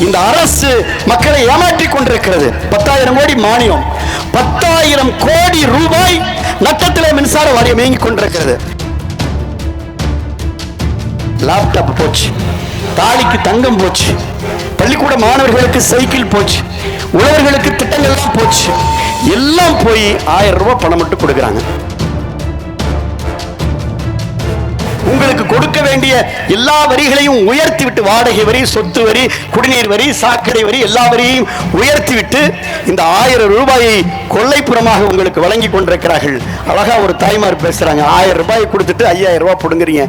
இந்த அரசு மக்களை ஏமாற்றி கொண்டிருக்கிறது. பத்தாயிரம் கோடி மானியம் பத்தாயிரம் கோடி ரூபாய் நட்டத்தில் மின்சார வாரியம் இயங்கிக் கொண்டிருக்கிறது. லேப்டாப் போச்சு. தாலிக்கு தங்கம் போச்சு. பள்ளிக்கூட மாணவர்களுக்கு சைக்கிள் போச்சு. உழவர்களுக்கு திட்டங்கள்லாம் போச்சு. எல்லாம் போய் ஆயிரம் ரூபாய் பணம் மட்டும் கொடுக்குறாங்க. உங்களுக்கு கொடுக்க வேண்டிய எல்லா வரிகளையும் உயர்த்தி விட்டு வாடகை வரி சொத்து வரி குடிநீர் வரி சாக்கடை வரி எல்லா வரியையும் உயர்த்தி விட்டு இந்த ஆயிரம் ரூபாயை கொள்ளைப்புறமாக உங்களுக்கு வழங்கி கொண்டிருக்கிறார்கள். அழகா ஒரு தாய்மார் பேசுறாங்க. ஆயிரம் ரூபாய் கொடுத்துட்டு ஐயாயிரம் ரூபாய் கொடுங்கறீங்க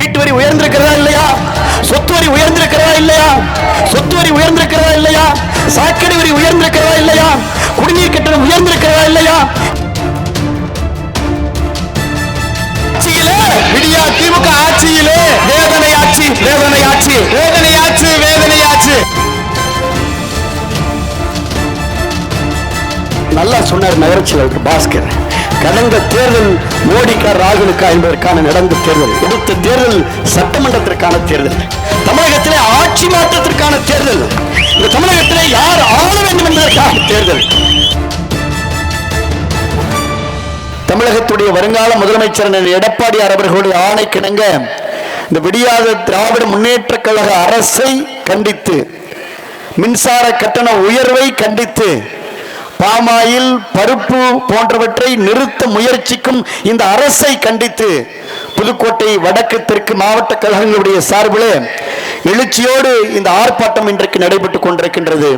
வீட்டு வரி உயர்ந்திருக்கிறதா இல்லையா? சொத்து வரி உயர்ந்திருக்கிறதா இல்லையா? சொத்து வரி உயர்ந்திருக்கிறதா இல்லையா? சாக்கடை வரி உயர்ந்திருக்கிறதா இல்லையா? குடிநீர் கட்டணம் உயர்ந்திருக்கிறதா இல்லையா? விடியா திமுக ஆட்சியிலே வேதனையாட்சி வேதனையாட்சி வேதனையாட்சி வேதனையாட்சி நல்லா சொன்னார் நகரச்சியாளர் பாஸ்கர். கடந்த தேர்தல் மோடிக்கா ராகுலுக்கா என்பதற்கான நடந்த தேர்தல். அடுத்த தேர்தல் சட்டமன்றத்திற்கான தேர்தல். தமிழகத்திலே ஆட்சி மாற்றத்திற்கான தேர்தல். இந்த தமிழகத்திலே யார் ஆள வேண்டும் என்பதற்கான தேர்தல். தமிழகத்துடைய வருங்கால முதலமைச்சர் எடப்பாடியார் அவர்களுடைய ஆணைக்கிணங்க இந்த விடியாத திராவிட முன்னேற்ற கழக அரசை கண்டித்து மின்சார கட்டண உயர்வை கண்டித்து பாமாயில் பருப்பு போன்றவற்றை நிறுத்த முயற்சிக்கும் இந்த அரசை கண்டித்து புதுக்கோட்டை வடக்கு தெற்கு மாவட்ட கழகங்களுடைய சார்பில் எழுச்சியோடு இந்த ஆர்ப்பாட்டம் இன்றைக்கு நடைபெற்றுக் கொண்டிருக்கின்றது.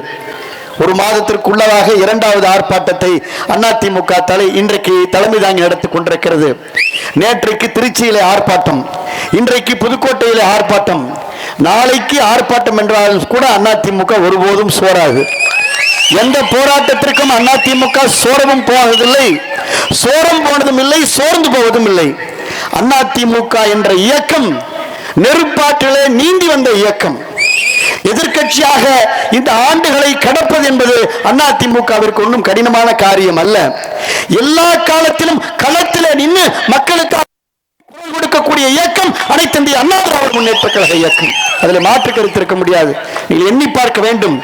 ஒரு மாதத்திற்குள்ளதாக இரண்டாவது ஆர்ப்பாட்டத்தை அதிமுக தலை இன்றைக்கு தலைமை தாங்கி நடத்திக் கொண்டிருக்கிறது. நேற்றைக்கு திருச்சியிலே ஆர்ப்பாட்டம் இன்றைக்கு புதுக்கோட்டையிலே ஆர்ப்பாட்டம் நாளைக்கு ஆர்ப்பாட்டம் என்றால் கூட அதிமுக ஒருபோதும் சோறாது. எந்த போராட்டத்திற்கும் அதிமுக சோரவும் போவதில்லை சோரம் போனதும் இல்லை சோர்ந்து போவதும் இல்லை. அதிமுக என்ற இயக்கம் நெருப்பாற்றிலே நீந்தி வந்த இயக்கம். எதிர்க்கட்சியாக இந்த ஆண்டுகளை கடப்பது என்பது அதிமுகவிற்கு ஒன்றும் கடினமான காரியம் அல்ல. எல்லா காலத்திலும் களத்தில் நின்று மக்களுக்கு குரல் இயக்கம் அனைத்து இந்திய அண்ணா திராவிட முன்னேற்ற கழக இயக்கம். அதில் மாற்று கருத்து இருக்க முடியாது. நீங்கள் எண்ணி பார்க்க வேண்டும்.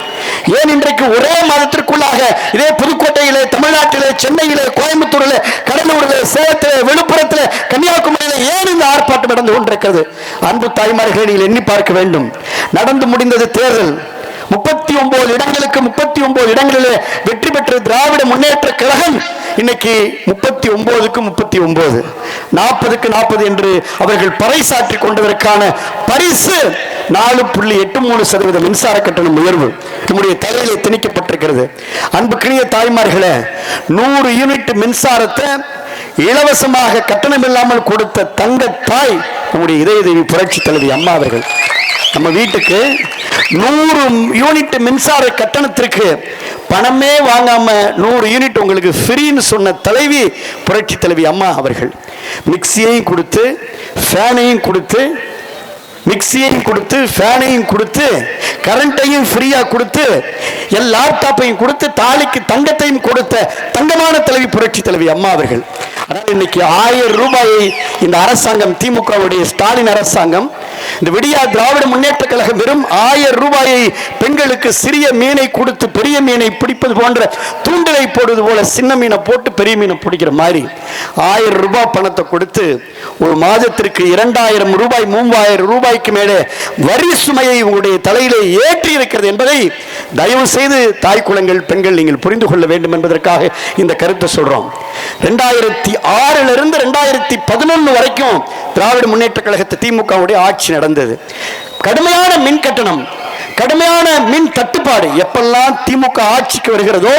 ஏன் இன்றைக்கு ஒரே மாதத்திற்குள்ளாக இதே புதுக்கோட்டையிலே தமிழ்நாட்டிலே சென்னையிலே கோயம்புத்தூரில் கடலூரிலே சேலத்திலே விழுப்புரத்திலே கன்னியாகுமரியிலே ஏன் இந்த ஆர்ப்பாட்டம் நடந்து கொண்டிருக்கிறது? அன்பு தாய்மார்களை நீங்கள் எண்ணி பார்க்க வேண்டும். நடந்து முடிந்தது தேர்தல். முப்பத்தி ஒன்பது இடங்களுக்கு முப்பத்தி ஒன்பது இடங்களிலே வெற்றி பெற்ற திராவிட முன்னேற்ற கழகம் இன்னைக்கு முப்பத்தி ஒன்பதுக்கு முப்பத்தி ஒன்பது நாற்பதுக்கு நாற்பது என்று அவர்கள் பறைசாற்றி கொண்டதற்கான பரிசு நாலு புள்ளி எட்டு மூணு சதவீத மின்சார கட்டணம் உயர்வு நம்முடைய தலையிலே திணிக்கப்பட்டிருக்கிறது. அன்புக்குரிய தாய்மார்களே நூறு யூனிட் மின்சாரத்தை இலவசமாக கட்டணம் இல்லாமல் கொடுத்த தங்க தாய் நம்முடைய இதய தேவி புரட்சி தலைவி அம்மா அவர்கள். நம்ம வீட்டுக்கு நூறு யூனிட் மின்சார கட்டணத்திற்கு பணமே வாங்காம நூறு யூனிட் உங்களுக்கு ஃப்ரீன்னு சொன்ன தலைவி புரட்சி தலைவி அம்மா அவர்கள். மிக்சியையும் கொடுத்து ஃபேனையும் கொடுத்து மிக்சியையும் கொடுத்து ஃபேனையும் கொடுத்து கரண்ட்டையும் ஃப்ரீயாக கொடுத்து என் லேப்டாப்பையும் கொடுத்து தாலிக்கு தங்கத்தையும் கொடுத்த தங்கமான தலைவி புரட்சி தலைவி அம்மா அவர்கள். ஆனால் இன்னைக்கு ஆயிரம் ரூபாயை இந்த அரசாங்கம் திமுகவுடைய ஸ்டாலின் அரசாங்கம் இந்த விடியா திராவிட முன்னேற்ற கழகம் வெறும் ஆயிரம் ரூபாயை பெண்களுக்கு சிறிய மீனை கொடுத்து பெரிய மீனை பிடிப்பது போன்ற தூண்டலை போடுவது போல சின்ன மீனை போட்டு பெரிய மீனை பிடிக்கிற மாதிரி ஆயிரம் ரூபாய் பணத்தை கொடுத்து ஒரு மாதத்திற்கு இரண்டாயிரம் ரூபாய் மூவாயிரம் ரூபாய்க்கு மேலே வரி சுமையை உங்களுடைய தலையிலே ஏற்றி இருக்கிறது என்பதை தயவு செய்து தாய் குளங்கள் பெண்கள் நீங்கள் புரிந்து கொள்ள வேண்டும் என்பதற்காக இந்த கருத்தை சொல்றோம். ரெண்டாயிரத்தி ஆறிலிருந்து ரெண்டாயிரத்தி பதினொன்று வரைக்கும் திராவிட முன்னேற்ற கழகத்தை திமுகவுடைய ஆட்சி நடந்தது. கடுமையான மின் கட்டணம் கடுமையான மின் தட்டுப்பாடு எப்பெல்லாம் திமுக ஆட்சிக்கு வருகிறதோ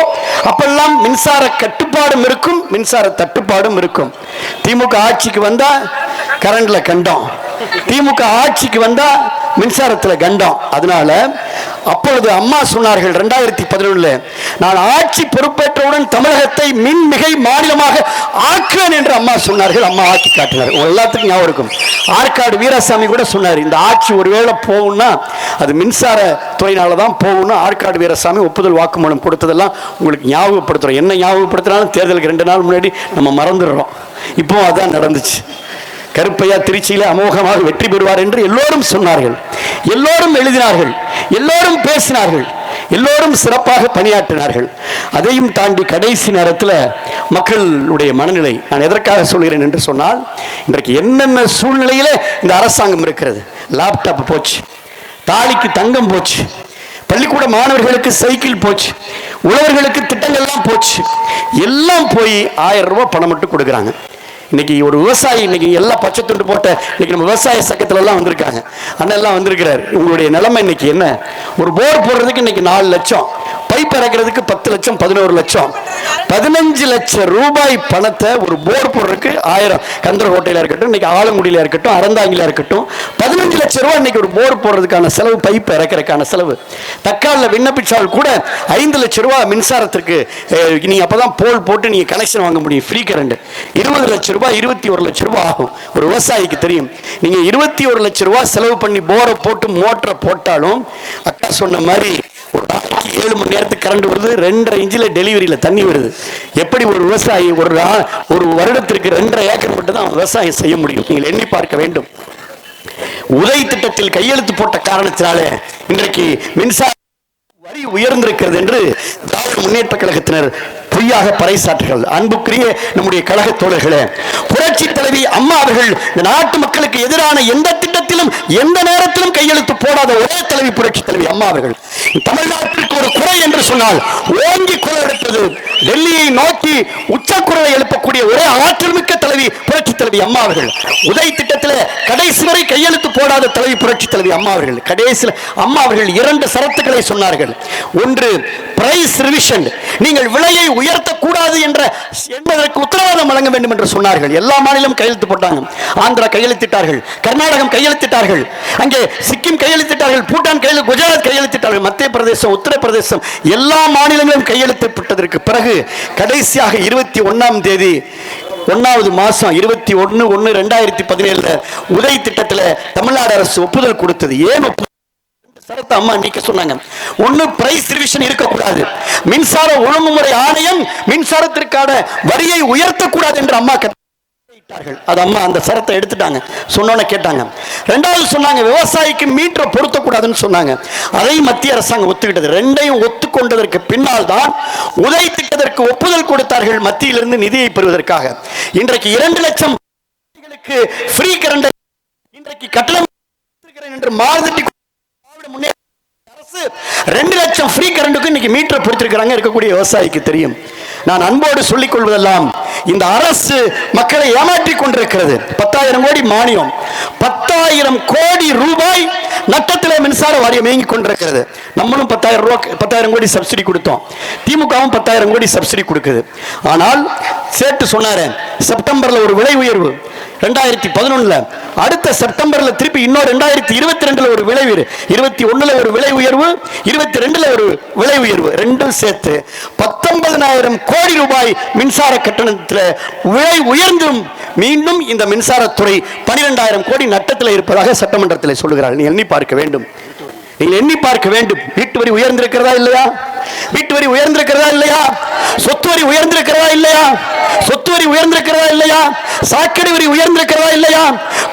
அப்பெல்லாம் மின்சார கட்டுப்பாடும் இருக்கும் மின்சார தட்டுப்பாடும் இருக்கும். திமுக ஆட்சிக்கு வந்தா கரண்ட்ல கண்டம். திமுக ஆட்சிக்கு வந்தா மின்சாரத்துல கண்டம். அதனால அப்பொழுது அம்மா சொன்னார்கள் ரெண்டாயிரத்தி பதினொன்றில் நான் ஆட்சி பொறுப்பேற்றவுடன் தமிழகத்தை மின்மிகை மாநிலமாக ஆக்குவேன் என்று அம்மா சொன்னார்கள். அம்மா ஆக்கி காட்டினார். எல்லாத்துக்கும் ஞாபகம் இருக்கும். ஆற்காடு வீராசாமி கூட சொன்னார் இந்த ஆட்சி ஒருவேளை போகும்னா அது மின்சார துறையினால தான் போகும்னு ஆற்காடு வீரசாமி ஒப்புதல் வாக்குமூலம் கொடுத்ததெல்லாம் உங்களுக்கு ஞாபகப்படுத்துகிறோம் என்ன ஞாபகப்படுத்தினாலும் தேர்தலுக்கு ரெண்டு நாள் முன்னாடி நம்ம மறந்துடுறோம். இப்போ அதான் நடந்துச்சு. கருப்பையா திருச்சியில அமோகமாக வெற்றி பெறுவார் என்று எல்லோரும் சொன்னார்கள். எல்லோரும் எழுதினார்கள். எல்லோரும் பேசினார்கள். எல்லோரும் சிறப்பாக பணியாற்றினார்கள். அதையும் தாண்டி கடைசி நேரத்தில் மக்களுடைய மனநிலை நான் எதற்காக சொல்கிறேன் என்று சொன்னால் இன்றைக்கு என்னென்ன சூழ்நிலையில் இந்த அரசாங்கம் இருக்கிறது. லேப்டாப் போச்சு தாலிக்கு தங்கம் போச்சு பள்ளிக்கூட மாணவர்களுக்கு சைக்கிள் போச்சு உழவர்களுக்கு திட்டங்கள்லாம் போச்சு. எல்லாம் போய் ஆயிரம் ரூபாய் பணம் மட்டும் கொடுக்குறாங்க. இன்னைக்கு ஒரு விவசாயி இன்னைக்கு எல்லாம் பச்சை துண்டு போட்ட இன்னைக்கு நம்ம விவசாய சக்கத்துல எல்லாம் வந்திருக்காங்க. அண்ணன் எல்லாம் வந்திருக்கிறார். உங்களுடைய நிலைமை இன்னைக்கு என்ன? ஒரு போர் போடுறதுக்கு இன்னைக்கு நாலு லட்சம். பைப் இறக்குறதுக்கு பத்து லட்சம் பதினோரு லட்சம். பதினஞ்சு லட்சம் ரூபாய் பணத்தை ஒரு போர் போடுறதுக்கு ஆயிரம். கந்தரகோட்டையில இருக்கட்டும் இன்னைக்கு ஆலங்குடியில் இருக்கட்டும் அறந்தாங்கில இருக்கட்டும் பதினஞ்சு லட்சம் ரூபாய் இன்னைக்கு ஒரு போர் போடுறதுக்கான செலவு பைப் இறக்குறதுக்கான செலவு. தக்காலில் விண்ணப்பிச்சால் கூட ஐந்து லட்சம் ரூபாய் மின்சாரத்திற்கு நீங்கள் அப்போ தான் போல் போட்டு நீங்கள் கனெக்ஷன் வாங்க முடியும் ஃப்ரீ கரண்ட் இருபது லட்சம் ரூபாய் இருபத்தி ஒரு லட்சம் ரூபாய் ஆகும். ஒரு விவசாயிக்கு தெரியும். நீங்கள் இருபத்தி ஒரு லட்சம் ரூபாய் செலவு பண்ணி போரை போட்டு மோட்டரை போட்டாலும் அக்கா சொன்ன மாதிரி ஏழு மணி நேரத்துக்கு கரண்ட் வருது ரெண்டரை இன்ச்சில் டெலிவரியில் தண்ணி வருது. எப்படி ஒரு விவசாயி ஒரு ஒரு வருடத்திற்கு ரெண்டரை ஏக்கர் மட்டும் தான் விவசாயம் செய்ய முடியும்? நீங்கள் எண்ணி பார்க்க வேண்டும். உதய் திட்டத்தில் கையெழுத்து போட்ட காரணத்தினாலே இன்றைக்கு மின்சார வரி உயர்ந்திருக்கிறது என்று திராவிட முன்னேற்ற கழகத்தினர் பொய்யாக பறைசாற்றுகள். அன்புக்குரிய நம்முடைய கழக தோழர்களே புரட்சி தலைவி அம்மா அவர்கள் இந்த நாட்டு மக்களுக்கு எதிரான எந்த திட்டத்திலும் எந்த நேரத்திலும் கையெழுத்து போடாத ஒரே தலைவி புரட்சி தலைவி அம்மா அவர்கள். தமிழ்நாட்டிற்கு ஒரு குறை என்று சொன்னால் ஓங்கி குரல் எடுத்தது. டெல்லியை நோக்கி உச்சக்குரலை எழுப்பக்கூடிய ஒரே ஆற்றல் மிக்க தலைவி புரட்சி தலைவி அம்மா அவர்கள். உதய் திட்டத்தில் கடைசி வரை கையெழுத்து போடாத தலைவி புரட்சி தலைவி அம்மா அவர்கள். கடைசியில் அம்மா அவர்கள் இரண்டு சரத்துக்களை சொன்னார்கள். ஒன்று பிரைஸ் ரிவிஷன் நீங்கள் விலையை உயர்த்தக்கூடாது என்ற என்பதற்கு உத்தரவாதம் வழங்க வேண்டும் என்று சொன்னார்கள். எல்லா மாநிலமும் கையெழுத்து போட்டாங்க. ஆந்திரா கையெழுத்திட்டார்கள். கர்நாடகம் கையெழுத்திட்டார்கள். அங்கே சிக்கிம் கையெழுத்திட்டார்கள். பூட்டான் கையில் குஜராத் கையெழுத்திட்டார்கள். மத்திய பிரதேசம் உத்தரப்பிரதேசம் எல்லா மாநிலங்களும் கையெழுத்திட்டதற்கு பிறகு கடைசியாக இருபத்தி ஒன்றாம் தேதி ஒன்றாவது மாசம் இருபத்தி ஒன்று ஒன்று ரெண்டாயிரத்தி பதினேழுல உதய் திட்டத்தில் தமிழ்நாடு அரசு ஒப்புதல் கொடுத்தது. ஏன் ஒப்பு சரத்தை அம்மா நீக்க சொன்னாங்க. ஒண்ணு பிரைஸ் ரிவிஷன் இருக்கக்கூடாது. மின்சார ஒழுங்குமுறை ஆணையம் மின்சாரத்திற்கான வரியை உயர்த்தக்கூடாது என்று அம்மா கட்டளையிட்டார்கள். அது அம்மா அந்த சரத்தை எடுத்துட்டாங்க. சொன்னோன்னு கேட்டாங்க. ரெண்டாவது சொன்னாங்க விவசாயிக்கு மீட்டரை பொருத்தக்கூடாதுன்னு சொன்னாங்க. அதை மத்திய அரசாங்கம் ஒத்துக்கிட்டது. ரெண்டையும் ஒத்துக்கொண்டதற்கு பின்னால் தான் உதவி திட்டத்திற்கு ஒப்புதல் கொடுத்தார்கள் மத்தியிலிருந்து நிதியை பெறுவதற்காக. இன்றைக்கு இரண்டு லட்சம் ஃப்ரீ கரண்ட் இன்றைக்கு கட்டணம் என்று மாறுதட்டி அரசு ரெண்டு லட்சம் ஃப்ரீ கரண்ட்டுக்கு இன்னைக்கு மீட்டர் பொறுத்திருக்கிறாங்க இருக்கக்கூடிய விவசாயிக்கு தெரியும். நான் அன்போடு சொல்லிக் கொள்வதெல்லாம் இந்த அரசு மக்களை ஏமாற்றிக் கொண்டிருக்கிறது. பத்தாயிரம் கோடி மானியம் பத்தாயிரம் கோடி ரூபாய் நட்டத்தில் மின்சார வாரியம் இயங்கிக் கொண்டிருக்கிறது. நம்மளும் பத்தாயிரம் ரூபா பத்தாயிரம் கோடி சப்சிடி கொடுத்தோம். திமுகவும் பத்தாயிரம் கோடி சப்சிடி கொடுக்குது. ஆனால் சேட்டு சொன்னாரு செப்டம்பர்ல ஒரு விலை உயர்வு ரெண்டாயிரத்தி பதினொன்னுல. அடுத்த செப்டம்பர்ல திருப்பி இன்னும் ரெண்டாயிரத்தி இருபத்தி ரெண்டுல ஒரு விலை உயர்வு இருபத்தி ஒண்ணுல ஒரு விலை உயர்வு இருபத்தி ரெண்டுல ஒரு விலை உயர்வு. ரெண்டும் சேர்த்து பத்தொன்பதனாயிரம் கோடி ரூபாய் மின்சார கட்டணத்தில் விலை உயர்ந்தும் மீண்டும் இந்த மின்சாரத்துறை பனிரெண்டாயிரம் கோடி நட்டத்தில் இருப்பதாக சட்டமன்றத்தில் சொல்லுகிறார்கள். நீ எண்ணி பார்க்க வேண்டும். நீங்கள் எண்ணி பார்க்க வேண்டும். வீட்டு வரி உயர்ந்திருக்கிறதா இல்லையா? வீட்டு வரி உயர்ந்திருக்கிறதா இல்லையா? சொத்து வரி உயர்ந்திருக்கிறதா இல்லையா? சொத்து வரி உயர்ந்திருக்கிறதா இல்லையா? சாக்கடை வரி உயர்ந்திருக்கிறதா இல்லையா?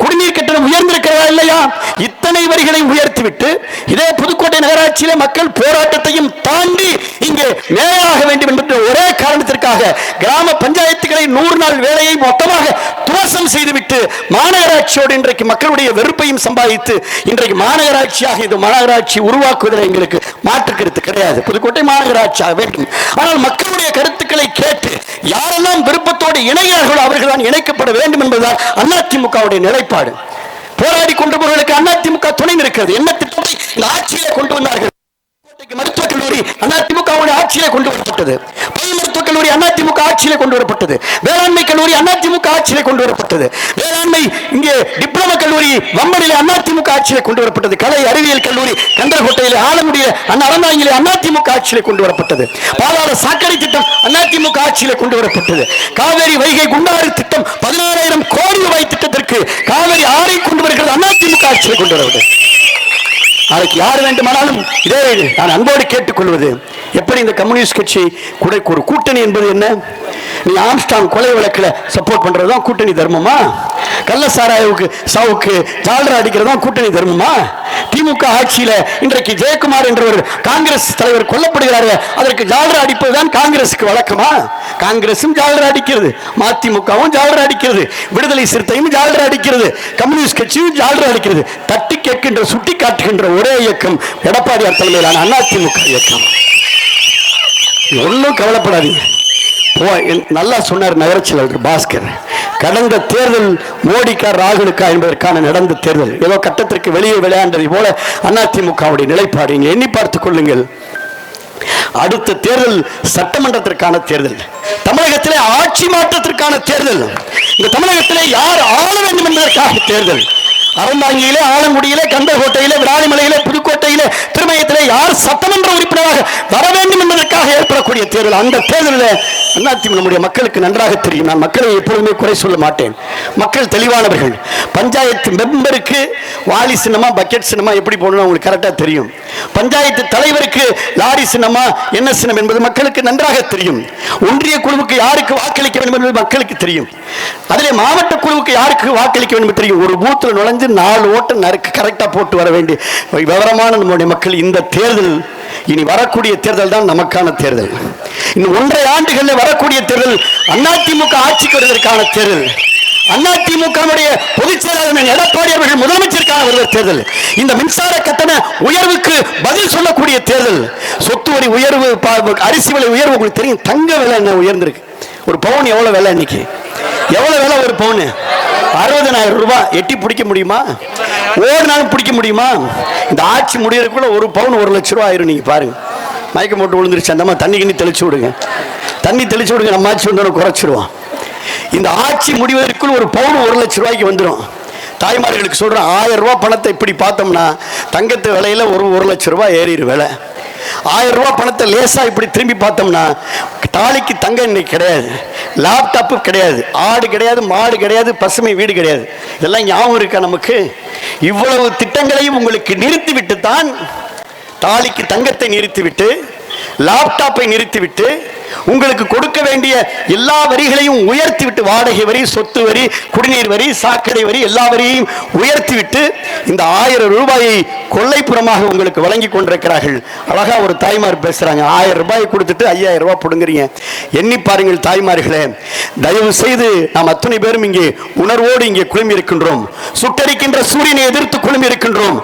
குடிநீர் கட்டணம் உயர்ந்திருக்கிறதா இல்லையா? இத்தனை வரிகளையும் உயர்த்திவிட்டு இதே புதுக்கோட்டை நகராட்சியில மக்கள் போராட்டத்தையும் தாண்டி இங்கே மேலாக வேண்டும் என்ற ஒரே காரணத்திற்காக கிராம பஞ்சாயத்துகளை நூறு நாள் வேலையை மொத்தமாக துவசம் செய்துவிட்டு மாநகராட்சியோடு இன்றைக்கு மக்களுடைய வெறுப்பையும் சம்பாதித்து இன்றைக்கு மாநகராட்சியாக இது மாநகராட்சி உருவாக்குவதில் எங்களுக்கு மாற்று கருத்து கிடையாது. புதுக்கோட்டை மாநகராட்சியாக வேண்டும் ஆனால் மக்களுடைய கருத்துக்களை கேட்டு யாரெல்லாம் விருப்பத்தோடு இணைகிறார்களோ அவர்கள் தான் இணைக்கப்பட வேண்டும் என்பதுதான் அதிமுகவுடைய நிலைப்பாடு. போராடி கொண்டு கொண்டவர்களுக்கு அதிமுக துணை நிற்கிறது. என்ன திட்டத்தை இந்த ஆட்சியில கொண்டு வந்தார்கள்? மருத்துவ மருத்துவக் கல்லூரி அதிமுக ஆட்சியிலே கொண்டு வரப்பட்டது. பொது மருத்துவக் கல்லூரி அதிமுக ஆட்சியிலே கொண்டு வரப்பட்டது. வேளாண்மை கல்லூரி அதிமுக ஆட்சியிலே கொண்டு வரப்பட்டது. வேளாண்மை இங்கே டிப்ளமோ கல்லூரி வம்பனிலே அதிமுக ஆட்சியிலே கொண்டு வரப்பட்டது. கலை அறிவியல் கல்லூரி கந்தரகோட்டையிலே ஆலங்குடிய அண்ணா அறந்தாங்கிலே அதிமுக ஆட்சியிலே கொண்டு வரப்பட்டது. பாலாறு சாக்கடை திட்டம் அதிமுக ஆட்சியிலே கொண்டு வரப்பட்டது. காவேரி வைகை குண்டாறு திட்டம் பதினாறாயிரம் கோடி ரூபாய் திட்டத்திற்கு காவேரி ஆறை கொண்டு வருகிறது அதிமுக ஆட்சியிலே கொண்டு வரப்பட்டது. நாளைக்கு யார் வேண்டுமானாலும் இதே நான் அன்போடு கேட்டுக்கொள்வது. எப்படி இந்த கம்யூனிஸ்ட் கட்சி கூட ஒரு கூட்டணி என்பது என்ன? நீ ஆம்ஸ்டாங் கொலை வழக்கில் சப்போர்ட் பண்றதுதான் கூட்டணி தர்மமா? கள்ள சாராயுக்கு சாவுக்கு ஜாலரா தான் கூட்டணி தர்மமா? திமுக ஆட்சியில இன்றைக்கு ஜெயக்குமார் என்றவர் காங்கிரஸ் தலைவர் கொல்லப்படுகிறார்கள் அதற்கு ஜாலரா அடிப்பதுதான் காங்கிரசுக்கு வழக்கமா? காங்கிரசும் ஜாலரா அடிக்கிறது மதிமுகவும் ஜாலரா அடிக்கிறது விடுதலை சிறுத்தையும் ஜாலரா அடிக்கிறது கம்யூனிஸ்ட் கட்சியும் ஜாலரா அடிக்கிறது தட்டி கேட்கின்ற சுட்டி காட்டுகின்ற ஒரே இயக்கம் எடப்பாடியார் தலைமையிலான அதிமுக இயக்கம். ஒன்றும் கவலைப்படாதீங்க. போ என்- நல்லா சொன்னார் நகரச்செயலாளர் பாஸ்கர். கடந்த தேர்தல் மோடிக்கா ராகுலுக்கா என்பதற்கான நடந்த தேர்தல். ஏதோ கட்டத்திற்கு வெளியே விளையாண்டதை போல அதிமுகவுடைய நிலைப்பாடு. இங்கே எண்ணி பார்த்துக் கொள்ளுங்கள். அடுத்த தேர்தல் சட்டமன்றத்திற்கான தேர்தல். தமிழகத்திலே ஆட்சி மாற்றத்திற்கான தேர்தல். இந்த தமிழகத்திலே யார் ஆள வேண்டும் என்பதற்காக தேர்தல். அறந்தாங்கியிலே ஆலங்குடியிலே கந்தகோட்டையிலே விராலிமலையிலே புதுக்கோட்டையிலே திருமயத்திலே யார் சட்டமன்ற உறுப்பினராக வர வேண்டும் என்பதற்காக ஏற்படக்கூடிய தேர்தல். அந்த தேர்தலில் அதிமுக நம்முடைய மக்களுக்கு நன்றாக தெரியும். நான் மக்களை எப்பொழுதுமே குறை சொல்ல மாட்டேன். மக்கள் தெளிவானவர்கள். பஞ்சாயத்து மெம்பருக்கு வாலி சின்னமா பக்கெட் சின்னமா எப்படி போடணும் உங்களுக்கு கரெக்டாக தெரியும். பஞ்சாயத்து தலைவருக்கு லாரி சின்னமா என்ன சின்னம் என்பது மக்களுக்கு நன்றாக தெரியும். ஒன்றிய குழுவுக்கு யாருக்கு வாக்களிக்க வேண்டும் என்பது மக்களுக்கு தெரியும். அதிலே மாவட்ட குழுவுக்கு யாருக்கு வாக்களிக்க வேண்டும் தெரியும். ஒரு பூத்தில் நுழைஞ்ச நாலு ஓட்டம் நறுக்கு கரெக்டாக போட்டு வர வேண்டிய விவரமான நம்முடைய மக்கள் இந்த தேர்தல் இனி வரக்கூடிய தேர்தல் தான் நமக்கான தேர்தல். இன்னும் ஒன்றரை ஆண்டுகளில் வரக்கூடிய தேர்தல் அதிமுக ஆட்சிக்கு வருவதற்கான தேர்தல். அதிமுகவுடைய பொதுச் செயலாளர் எடப்பாடி அவர்கள் முதலமைச்சருக்காக வருகிற தேர்தல். இந்த மின்சார கட்டண உயர்வுக்கு பதில் சொல்லக்கூடிய தேர்தல். சொத்து வரி உயர்வு அரிசி விலை உயர்வு உங்களுக்கு தெரியும். தங்க விலை என்ன உயர்ந்திருக்கு? ஒரு பவுன் எவ்வளவு விலை இன்னைக்கு? எவ்வளவு விலை ஒரு பவுன்? அறுபதனாயிரம் ரூபாய் எட்டி பிடிக்க முடியுமா? ஒரு நாள் பிடிக்க முடியுமா? இந்த ஆட்சி முடியறதுக்குள்ள ஒரு பவுன் ஒரு லட்ச ரூபா ஆயிரும் நீங்க பாருங்க. மயக்கம் போட்டு விழுந்துருச்சு அந்த மாதிரி தண்ணி கிண்ணி தெளிச்சு விடுங்க. தண்ணி தெளிச்சு விடுங்க நம்ம ஆட்சி வந்தோட குறைச்சிடுவோம் இந்த ஆட்சி முடிவதற்குள் ஒரு பவுன் ஒரு லட்ச ரூபாய்க்கு வந்துடும் தாய்மார்களுக்கு சொல்கிறேன் ஆயிரம் ரூபா பணத்தை இப்படி பார்த்தோம்னா தங்கத்து விலையில் ஒரு ஒரு லட்ச ரூபா ஏறிடு விலை. ஆயிரம் ரூபா பணத்தை லேசாக இப்படி திரும்பி பார்த்தோம்னா தாலிக்கு தங்கம் இன்னைக்கு கிடையாது. லேப்டாப்பு கிடையாது. ஆடு கிடையாது மாடு கிடையாது பசுமை வீடு கிடையாது. இதெல்லாம் ஞாபகம் இருக்கா நமக்கு? இவ்வளவு திட்டங்களையும் உங்களுக்கு நிறுத்திவிட்டு தான் தாலிக்கு தங்கத்தை நிறுத்திவிட்டு லேப்டாப்பை நிறுத்திவிட்டு உங்களுக்கு கொடுக்க வேண்டிய எல்லா வரிகளையும் உயர்த்திவிட்டு வாடகை வரி சொத்து வரி குடிநீர் வரி சாக்கடை வரி எல்லா வரியையும் உயர்த்திவிட்டு இந்த ஆயிரம் ரூபாயை கொள்ளைப்புறமாக உங்களுக்கு வழங்கி கொண்டிருக்கிறார்கள். அழகா ஒரு தாய்மார் பேசுறாங்க. ஆயிரம் ரூபாய் கொடுத்துட்டு ஐயாயிரம் ரூபாய் பிடுங்குறீங்க. எண்ணி பாருங்கள் தாய்மார்களே. தயவு செய்து நாம் அத்தனை பேரும் இங்கே உணர்வோடு இங்கே குழுமி இருக்கின்றோம். சுட்டரிக்கின்ற சூரியனை எதிர்த்து குழுமி இருக்கின்றோம்.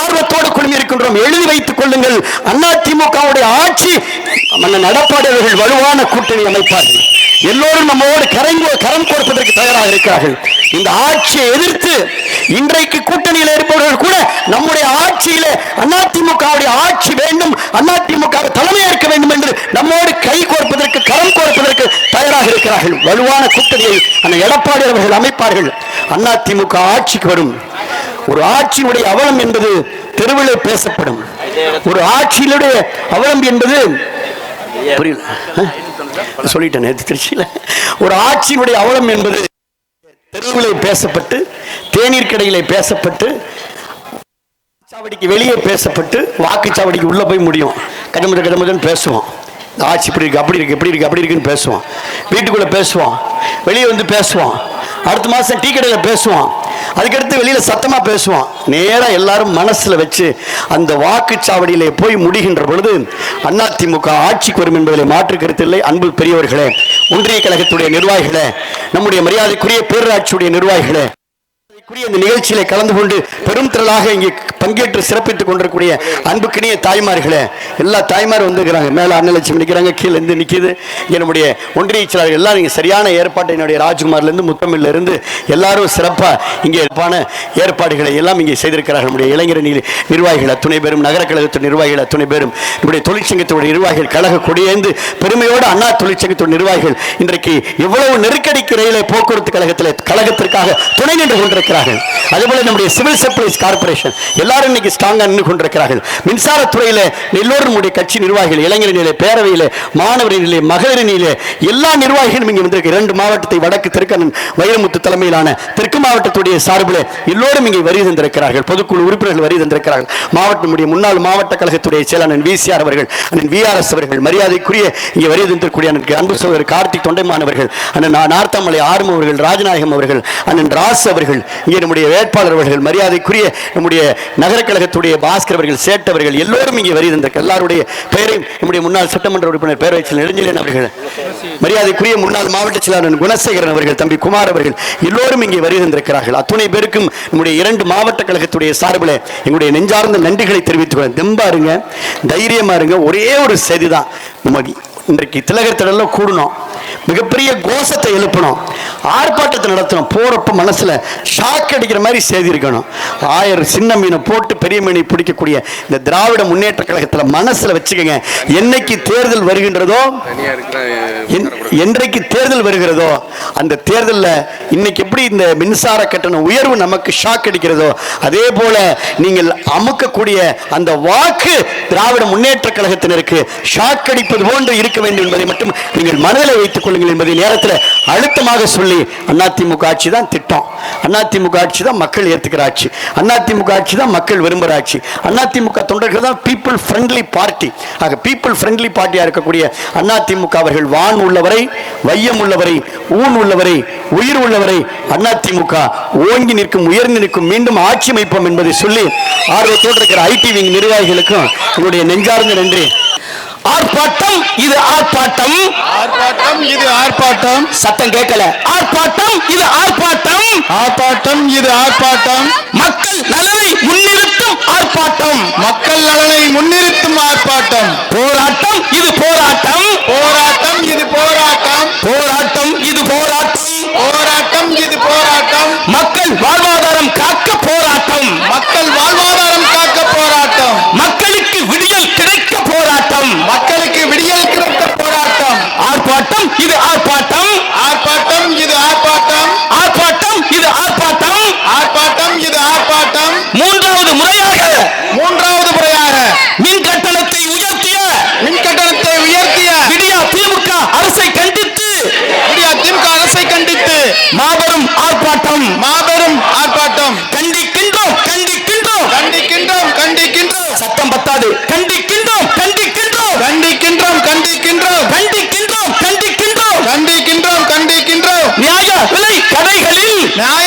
ஆர்வத்தோடு குழுமி இருக்கின்றோம். எழுதி வைத்துக் கொள்ளுங்கள். அதிமுகவுடைய ஆட்சி மன்னன் வலுவான கூட்டணி அமைப்பார்கள். எல்லோரும் நம்மோடு கரைங்கோ கரம் கொடுப்பதற்கு தயாராக இருக்கிறார்கள். இந்த ஆட்சியை எதிர்த்து இன்றைக்கு கூட்டணியில் இருப்பவர்கள் கூட நம்முடைய ஆட்சியில அதிமுகவுடைய ஆட்சி வேண்டும் அதிமுக தலைமையேற்க வேண்டும் என்று நம்மோடு கை கோர்ப்பதற்கு கரம் கோர்ப்பதற்கு தயாராக இருக்கிறார்கள். வலுவான கூட்டணியை அந்த எடப்பாடி அவர்கள் அமைப்பார்கள். அதிமுக ஆட்சிக்கு வரும். ஒரு ஆட்சியினுடைய அவலம் என்பது தெருவிலே பேசப்படும். ஒரு ஆட்சியினுடைய அவலம் என்பது புரியல? சொல்லிட்டேன் நேற்று திருச்சியில். ஒரு ஆட்சியினுடைய அவலம் என்பது தெருவிலே பேசப்பட்டு தேநீர் கடையிலே பேசப்பட்டு சாவடிக்கு வெளியே பேசப்பட்டு வாக்குச்சாவடிக்கு உள்ள போய் முடியும். கஜமுத கஜமுதன்னு பேசுவோம் இந்த ஆட்சி இப்படி இருக்கு அப்படி இருக்கு இப்படி இருக்கு அப்படி இருக்குன்னு பேசுவோம் வீட்டுக்குள்ள பேசுவோம் வெளியே வந்து பேசுவோம் அடுத்த மாசம் டீ கடையில் பேசுவோம் அதுக்கடுத்து வெளியில சத்தமா பேசுவான். நேரா எல்லாரும் மனசுல வச்சு அந்த வாக்குச்சாவடியிலே போய் முடிகின்ற பொழுது அதிமுக ஆட்சிக்கு வரும் என்பதில் மாற்று கருத்தில்லை அன்பு பெரியவர்களே ஒன்றிய கழகத்துடைய நிர்வாகிகளே நம்முடைய மரியாதைக்குரிய பேரூராட்சியுடைய நிர்வாகிகளே குறிய இந்த நிகழ்ச்சியில கலந்து கொண்டு பெரும் திரளாக இங்கே பங்கேற்று சிறப்பித்துக் கொண்டிருக்கூடிய அன்புக்கினிய தாய்மார்களே எல்லா தாய்மார் வந்துக்கிறாங்க மேல அன்னலட்சுமி நிற்கிறாங்க கீழே இருந்து நிற்கிது என்னுடைய நம்முடைய ஒன்றிய செயலாளர்கள் எல்லாம் நீங்கள் சரியான ஏற்பாட்டை என்னுடைய ராஜ்குமார்லேருந்து முத்தமிழ்ல இருந்து எல்லாரும் சிறப்பாக இங்கே ஏற்பான ஏற்பாடுகளை எல்லாம் இங்கே செய்திருக்கிறார்கள். நம்முடைய இளைஞர் நி- நிர்வாகிகள் அத்துணை பேரும் நகர கழகத்து நிர்வாகிகள் அத்துணை பேரும் நம்முடைய தொழிற்சங்கத்துடைய நிர்வாகிகள் கழக கொடியேந்து பெருமையோடு அண்ணா தொழிற்சங்கத்துடைய நிர்வாகிகள் இன்றைக்கு இவ்வளவு நெருக்கடிக்கு ரயிலை போக்குவரத்து கழகத்தில் கழகத்திற்காக துணை நின்று கொண்டிருக்கிறார் கொண்டிருக்கிறார்கள். அதுபோல நம்முடைய சிவில் சப்ளைஸ் கார்பரேஷன் எல்லாரும் இன்னைக்கு ஸ்ட்ராங்காக நின்று கொண்டிருக்கிறார்கள். மின்சாரத்துறையில எல்லோரும் நம்முடைய கட்சி நிர்வாகிகள் இளைஞரணியிலே பேரவையிலே மாணவரணியிலே மகளிரணியிலே எல்லா நிர்வாகிகளும் இங்கே வந்திருக்கு. இரண்டு மாவட்டத்தை வடக்கு திருக்கண்ணன் வைரமுத்து தலைமையிலான தெற்கு மாவட்டத்துடைய சார்பில் எல்லோரும் இங்கே வரி தந்திருக்கிறார்கள். பொதுக்குழு உறுப்பினர்கள் வரி தந்திருக்கிறார்கள். மாவட்டமுடைய முன்னாள் மாவட்ட கழகத்துடைய செயலாளர் விசிஆர் அவர்கள் அண்ணன் விஆர்எஸ் அவர்கள் மரியாதைக்குரிய இங்கே வரி தந்திருக்கூடிய அண்ணன் அன்பு சோழர் கார்த்திக் தொண்டைமான் அவர்கள் அண்ணன் நார்த்தாமலை ஆறும் அவர்கள் ராஜநாயகம் அவர்கள் அண்ணன் ராஸ் அவர்கள் இங்கே நம்முடைய வேட்பாளர் அவர்கள் மரியாதைக்குரிய நம்முடைய நகர கழகத்துடைய பாஸ்கர் அவர்கள் சேட்டவர்கள் எல்லோரும் இங்கே வரி தந்திருக்க எல்லாருடைய பெயரையும் நம்முடைய முன்னாள் சட்டமன்ற உறுப்பினர் பேரவைச்சல் செயலர் அவர்கள் மரியாதைக்குரிய முன்னாள் மாவட்ட செயலாளர் குணசேகரன் அவர்கள் தம்பி குமார் அவர்கள் எல்லோரும் இங்கே வருகின்றிருக்கிறார்கள். அத்துணை பேருக்கும் நம்முடைய இரண்டு மாவட்ட கழகத்துடைய சார்பில் எங்களுடைய நெஞ்சார்ந்த நன்றிகளை தெரிவித்துக் கொள்ள தெம்பாருங்க தைரியமா இருங்க ஒரே ஒரு செய்தி தான் இன்றைக்கு திலகர் திடல்ல கூடணும். மிகப்பெரிய கோஷத்தை எழுப்பணும். ஆர்ப்பாட்டத்தை நடத்தணும். போகிறப்ப மனசுல ஷாக் அடிக்கிற மாதிரி செய்திருக்கணும் ஆயிரம் சின்ன மீனை போட்டு பெரிய மீனை பிடிக்கக்கூடிய இந்த திராவிட முன்னேற்ற கழகத்துல மனசுல வச்சுக்கோங்க. என்னைக்கு தேர்தல் வருகின்றதோ என்- என்றைக்கு தேர்தல் வருகிறதோ அந்த தேர்தல்ல இன்னைக்கு எப்படி இந்த மின்சார கட்டண உயர்வு நமக்கு ஷாக் அடிக்கிறதோ அதே போல நீங்கள் அமுக்கக்கூடிய அந்த வாக்கு திராவிட முன்னேற்ற கழகத்தினருக்கு ஷாக் அடிப்பது போன்று இருக்க வேண்டும் என்பதை மட்டும் நீங்கள் மனதில் வைத்துக் கொள்ளுங்கள் என்பதை நேரத்தில் அழுத்தமாக சொல்லி அதிமுக ஆட்சி தான் திட்டம். அதிமுக ஆட்சி தான் மக்கள் ஏற்றுக்கிற ஆட்சி. அதிமுக ஆட்சி தான் மக்கள் விரும்புகிற ஆட்சி. அதிமுக தொண்டர்கள் தான் பீப்புள் ஃப்ரெண்ட்லி பார்ட்டி ஆக பீப்புள் ஃப்ரெண்ட்லி பார்ட்டியா இருக்கக்கூடிய அதிமுக அவர்கள் வான் உள்ளவரை வையம் உள்ளவரை ஊன் உள்ளவரை உயிர் உள்ளவரை அதிமுக ஓங்கி நிற்கும் உயர்ந்து நிற்கும் மீண்டும் ஆட்சி அமைப்போம் என்பதை சொல்லி ஆர்வத்தோடு இருக்கிற ஐடி விங் நிர்வாகிகளுக்கும் என்னுடைய நெஞ்சார்ந்த நன்றி. ஆர்ப்பாட்டம் இது ஆர்ப்பாட்டம். ஆர்ப்பாட்டம் இது ஆர்ப்பாட்டம். சத்தம் கேட்கல. ஆர்ப்பாட்டம் இது ஆர்ப்பாட்டம். ஆர்ப்பாட்டம் இது ஆர்ப்பாட்டம். மக்கள் நலனை முன்னிறுத்தும் ஆர்ப்பாட்டம். மக்கள் நலனை முன்னிறுத்தும் ஆர்ப்பாட்டம். போராட்டம் இது போராட்டம். போராட்டம் இது போராட்டம். போராட்டம் இது now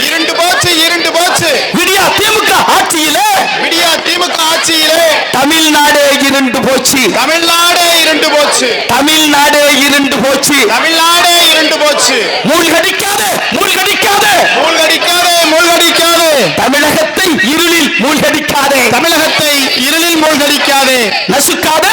இரண்டு போச்சு இரண்டு போச்சு விடியா திமுக ஆட்சியிலே? விடியா திமுக ஆட்சியிலே. தமிழ்நாடே இருண்டு போச்சு. தமிழ்நாடே இருண்டு போச்சு. தமிழ்நாடே இருண்டு போச்சு. தமிழ்நாடே இருண்டு போச்சு. மூழ்கடிக்காத மூழ்கடிக்காத. மூழ்கடிக்காதே மூழ்கடிக்காதே. தமிழகத்தை இருளில் மூழ்கடிக்காதே. தமிழகத்தை இருளில் மூழ்கடிக்காதே. நசுக்காத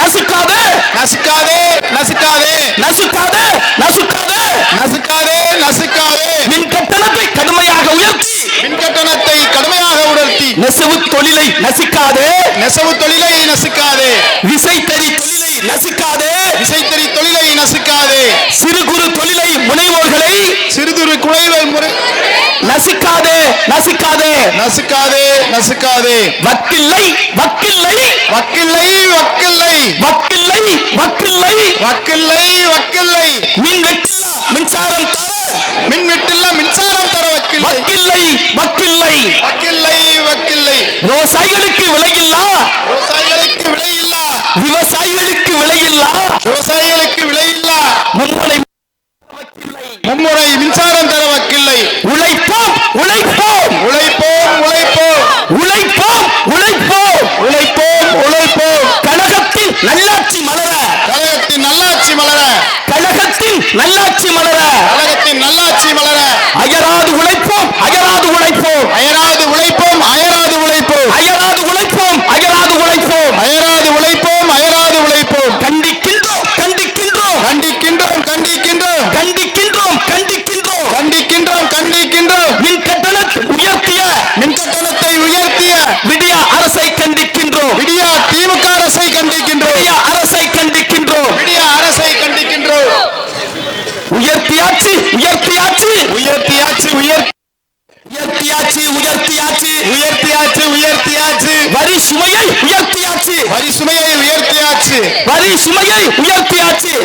நசுக்காதே. நசுக்காதே நசுக்காத நசுக்காத நசுக்காதே நசுக்காதே மின் கட்டணத்தை கடுமையாக உயர்த்தி மின் கட்டணத்தை கடுமையாக உணர்த்தி நெசவு தொழிலை நசிக்காதே. நெசவு தொழிலை நசுக்காதே. விசைத்தறி தொழிலை நசிக்காதே. விசைத்தறி தொழிலை நசுக்காதே. சிறு குறு தொழிலை முனைவோர்களை சிறுதுரு குழைகள் முறை நசிக்காதே நசிக்காதே. நசுக்காதே நசுக்காதே. வக்கில்லை வக்கில்லை. வக்கில்லை வக்கில்லை. வக்கில்லை வக்கில்லை. வக்கில்லை வக்கில்லை. மின் வெட்டில்லா மின்சாரம் தர. மின் வெட்டில்லா மின்சாரம் தர வக்கில்லை. வக்கில்லை வக்கில்லை. வக்கில்லை விவசாயிகளுக்கு விலையில்லா? விவசாயிகளுக்கு விலை இல்லா விவசாயிகளுக்கு விலையில்லா? விவசாயிகளுக்கு விலை இல்லா மும்முனை மும்முறை மின்சாரம் தர வக்கில்லை. உழைப்போம் உழைப்போம். உழைப்போம் உழைப்போம். உழைப்போம் உழைப்போம். உழைப்போம் உழைப்போம். கழகத்தின் நல்லாட்சி மலர. கழகத்தின் நல்லாட்சி மலர. கழகத்தின் நல்லாட்சி மலர.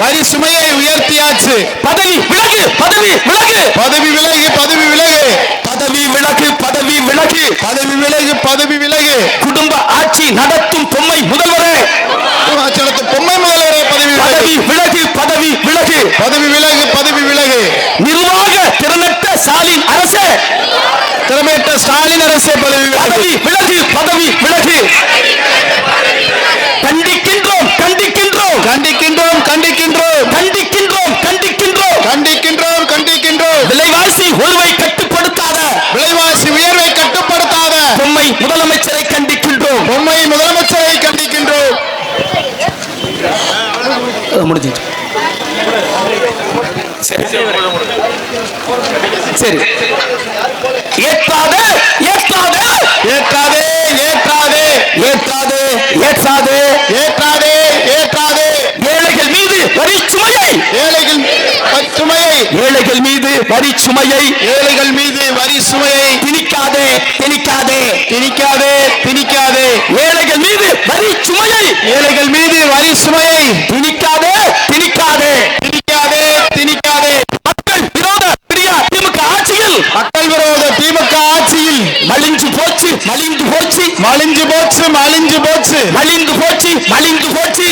வரி சுமையை உயர்த்தியாச்சு. பதவி விலகு பதவி விலகு. பதவி விலகு பதவி விலகு. பதவி விலகு பதவி விலகு. பதவி விலகு பதவி விலகு. குடும்ப ஆட்சி நடத்தும் பொம்மை முதல்வரே. செலுத்தும் பொம்மை முதல்வரே பதவி விலகு. பதவி விலகு பதவி விலகு. பதவி விலகு பதவி விலகு. நிர்வாக திறனற்ற ஸ்டாலின் அரசே. திறமையற்ற ஸ்டாலின் அரசே பதவி விலகு. பதவி விலகு பதவி விலகு. கண்டிக்கின்றோம் கண்டிக்கின்றோம். கண்டிக்கின்றோம். கண்டிக்கின்றோம். கண்டிக்கின்றோம் கண்டிக்கின்றோம். கண்டிக்கின்றோம் கண்டிக்கின்றோம். விலைவாசி உயர்வை கட்டுப்படுத்தாத. விலைவாசி உயர்வை கட்டுப்படுத்தாத. பொம்மை முதலமைச்சரை கண்டிக்கின்றோம். பொம்மை முதலமைச்சரை கண்டிக்கின்றோம். முடிஞ்சிச்சு. சரி. ஏற்றாதே ஏழைகள் சுமையை ஏழைகள் மீது வரி சுமையை ஏழைகள் மீது வரி சுமையை திணிக்காதே திணிக்காதே. திணிக்காதே திணிக்காதே. ஏழைகள் மீது வரி சுமையை ஏழைகள் மீது வரி சுமையை திணிக்காதே திணிக்காதே திணிக்காதே திணிக்காதே மக்கள் விரோத பிரியா திமுக ஆட்சியில் மக்கள் விரோத திமுக ஆட்சியில் மலிஞ்சு போச்சு மலிந்து போச்சு மலிஞ்சு போச்சு மலிஞ்சு போச்சு மலிந்து போச்சு மலிந்து போச்சு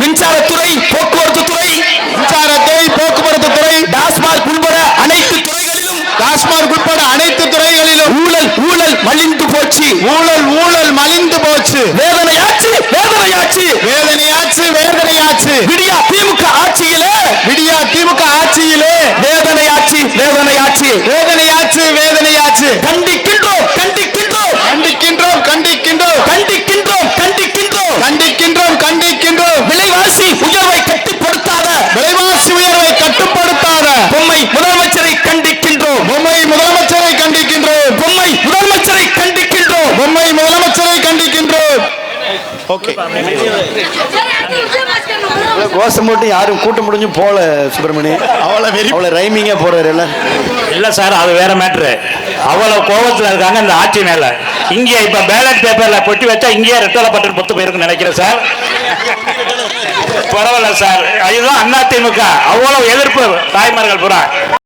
மின்சாரத்துறை போக்குவரத்து துறை மின்சாரத்தை போக்குவரத்து துறை டாஸ்மாக் உள்பட அனைத்து துறைகளிலும் டாஸ்மாக் உட்பட அனைத்து துறைகளிலும் ஊழல் ஊழல் மலிந்து போச்சு ஊழல் ஊழல் மலிந்து போச்சு வேதனையாச்சு வேதனையாச்சு வேதனையாச்சு வேதனையாச்சு விடியா திமுக ஆட்சியிலே. விடியா திமுக ஆட்சியிலே. வேதனையாச்சு வேதனையாச்சு. வேதனையாச்சு வேதனையாச்சு. கண்டிக்கின்றோம் கண்டிக்கின்றோம். கண்டிக்கின்றோம் கண்டிக்கின்றோம். கண்டிக்கின்றோம் கண்டிக்கின்றோம். கண்டிக்கின்றோம் கண்டிக்கின்றோம். விலைவாசி உயர்வை கட்டுப்படுத்தாத. விலைவாசி உயர்வை கட்டுப்படுத்தாத. பொம்மை முதலமைச்சரை கண்டிக்கின்றோம். பொம்மை முதலமைச்சரை கண்டிக்கின்றோம். பொம்மை முதலமைச்சரை கண்டிக்கின்றோம். பொம்மை முதலமைச்சரை கண்டிக்கின்றோம். ஓகே. கோஷம் போட்டு யாரும் கூட்டம் முடிஞ்சு போல சுப்பிரமணி. அவ்வளவு வெறி அவ்வளவு ரைமிங்கா போறாரு எல்லாம். இல்ல சார் அது வேற மேட்ரு அவ்வளவு கோபத்துல இருக்காங்க இந்த ஆட்சி மேல. இங்கே இப்ப பேலட் பேப்பர்ல பொட்டி வச்சா இங்கேயே ரெட்டலை பட்டு பொத்து போயிருக்குன்னு நினைக்கிறேன் சார். பரவாயில்ல சார். இதுதான் அதிமுக அவ்வளவு எதிர்ப்பு தாய்மார்கள் பூரா.